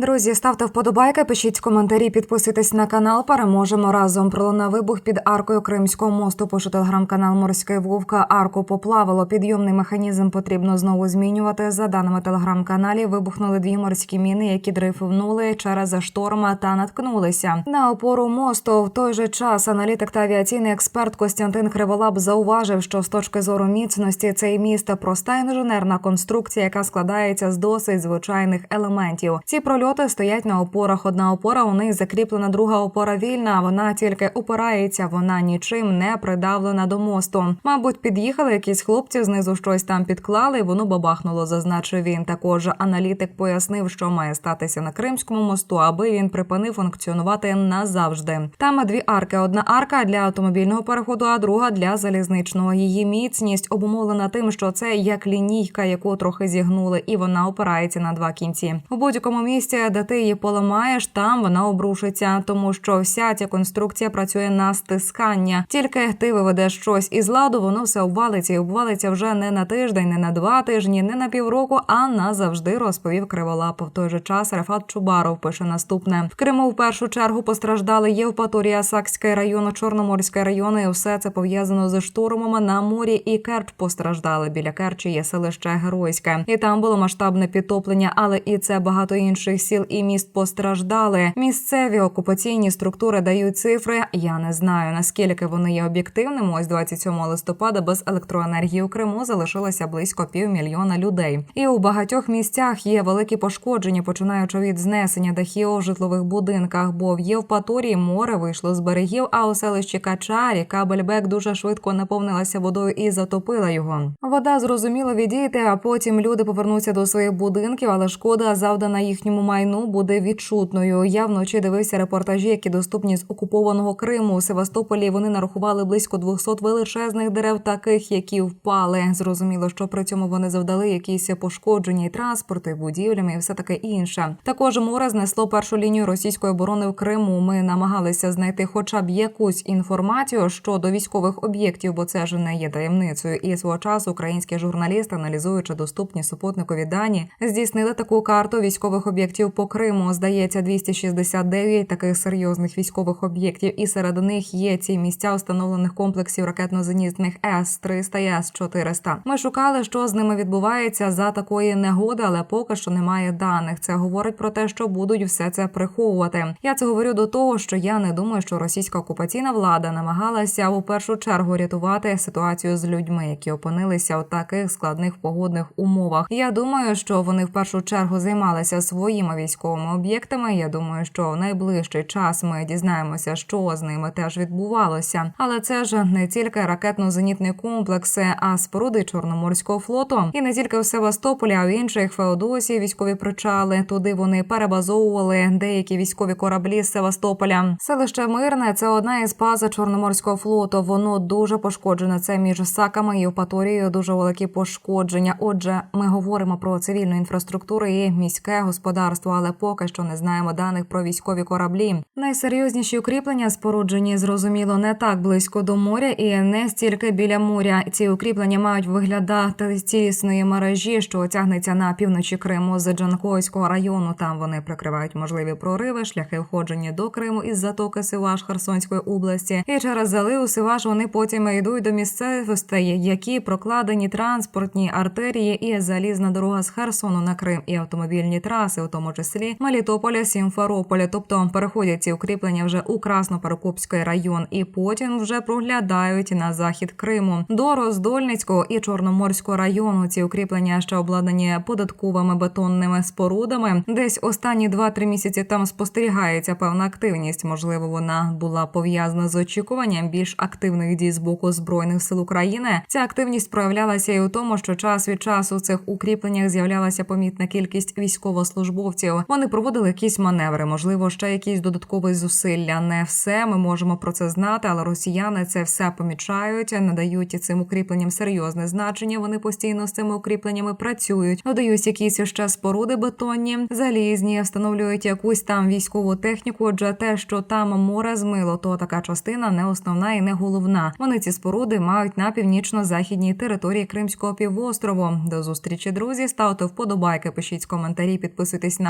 Друзі, ставте вподобайки, пишіть коментарі, підписуйтесь на канал. Переможемо разом. Пролунав вибух під аркою Кримського мосту. Пише телеграм-канал Морський Вовка. Арку поплавило. Підйомний механізм потрібно знову змінювати. За даними телеграм-каналі, вибухнули дві морські міни, які дрейфувнули через шторм та наткнулися на опору мосту. В той же час аналітик та авіаційний експерт Костянтин Криволап зауважив, що з точки зору міцності цей міст проста інженерна конструкція, яка складається з досить звичайних елементів. Ці прольоти стоять на опорах. Одна опора у них закріплена, друга опора вільна. Вона тільки опирається, вона нічим не придавлена до мосту. Мабуть, під'їхали якісь хлопці, знизу щось там підклали, і воно бабахнуло, зазначив він. Також аналітик пояснив, що має статися на Кримському мосту, аби він припинив функціонувати назавжди. Там дві арки: одна арка для автомобільного переходу, а друга для залізничного. Її міцність обумовлена тим, що це як лінійка, яку трохи зігнули, і вона опирається на два кінці. У будь-якому місці, де ти її поламаєш, там вона обрушиться, тому що вся ця конструкція працює на стискання. Тільки ти виведеш щось із ладу, воно все обвалиться і обвалиться вже не на тиждень, не на два тижні, не на півроку, а назавжди розповів Криволап. В той же час Рафат Чубаров пише наступне: в Криму в першу чергу постраждали Євпаторія, Сакський район, Чорноморський район. І все це пов'язано з штурмами на морі. І Керч постраждали. Біля Керчі є селище Геройське, і там було масштабне підтоплення, але і це багато інших сіл і міст постраждали. Місцеві окупаційні структури дають цифри. Я не знаю наскільки вони є об'єктивними. Ось 27 листопада без електроенергії у Криму залишилося близько півмільйона людей. І у багатьох місцях є великі пошкодження, починаючи від знесення дахів у житлових будинках. Бо в Євпаторії море вийшло з берегів. А у селищі Кача ріка Бельбек дуже швидко наповнилася водою і затопила його. Вода зрозуміло відійти, а потім люди повернуться до своїх будинків, але шкода завдана їхньому майну буде відчутною. Я вночі дивився репортажі, які доступні з окупованого Криму. У Севастополі вони нарахували близько 200 величезних дерев, таких які впали. Зрозуміло, що при цьому вони завдали якісь пошкодження і транспорту, будівлями, і все таке інше. Також море знесло першу лінію російської оборони в Криму. Ми намагалися знайти, хоча б якусь інформацію щодо військових об'єктів, бо це ж не є таємницею. І свого часу українські журналісти, аналізуючи доступні супутникові дані, здійснили таку карту військових об'єктів по Криму. Здається, 269 таких серйозних військових об'єктів, і серед них є ці місця установлених комплексів ракетно-зенітних С 300 і С 400 Ми шукали, що з ними відбувається за такої негоди, але поки що немає даних. Це говорить про те, що будуть все це приховувати. Я це говорю до того, що я не думаю, що російська окупаційна влада намагалася у першу чергу рятувати ситуацію з людьми, які опинилися у таких складних погодних умовах. Я думаю, що вони в першу чергу займалися своїми військовими об'єктами. Я думаю, що в найближчий час ми дізнаємося, що з ними теж відбувалося. Але це ж не тільки ракетно-зенітні комплекси, а споруди Чорноморського флоту, і не тільки в Севастополі, а в інших Феодосії військові причали. Туди вони перебазовували деякі військові кораблі з Севастополя. Селище Мирне це одна із баз Чорноморського флоту. Воно дуже пошкоджене. Це між Саками і Євпаторією дуже великі пошкодження. Отже, ми говоримо про цивільну інфраструктуру і міське господарство, але поки що не знаємо даних про військові кораблі. Найсерйозніші укріплення споруджені зрозуміло не так близько до моря і не стільки біля моря. Ці укріплення мають виглядати цілісної мережі, що тягнеться на півночі Криму з Джанкойського району. Там вони прикривають можливі прориви, шляхи входження до Криму із затоки Сиваш Херсонської області. І через залив Сиваш вони потім йдуть до місцевостей, які прокладені транспортні артерії і залізна дорога з Херсону на Крим і автомобільні траси, у тому числі Мелітополя, Сімферополя. Тобто переходять ці укріплення вже у Краснопаракопський район, і потім вже проглядають на захід Криму до Роздольницького і Чорноморського району. Ці укріплення ще обладнані податковими бетонними спорудами. Десь останні 2-3 місяці там спостерігається певна активність. Можливо, вона була пов'язана з очікуванням більш активних дій з боку збройних сил України. Ця активність проявлялася і у тому, що час від часу в цих укріпленнях з'являлася помітна кількість військовослужбовців. Вони проводили якісь маневри, можливо, ще якісь додаткові зусилля. Не все ми можемо про це знати, але росіяни це все помічають, надають цим укріпленням серйозне значення. Вони постійно з цими укріпленнями працюють, додають якісь ще споруди бетонні, залізні, встановлюють якусь там військову техніку. Отже, те, що там море змило, то така частина не основна і не головна. Вони ці споруди мають на північно-західній території Кримського півострову. До зустрічі, друзі. Ставте вподобайки, пишіть коментарі, підписуйтесь на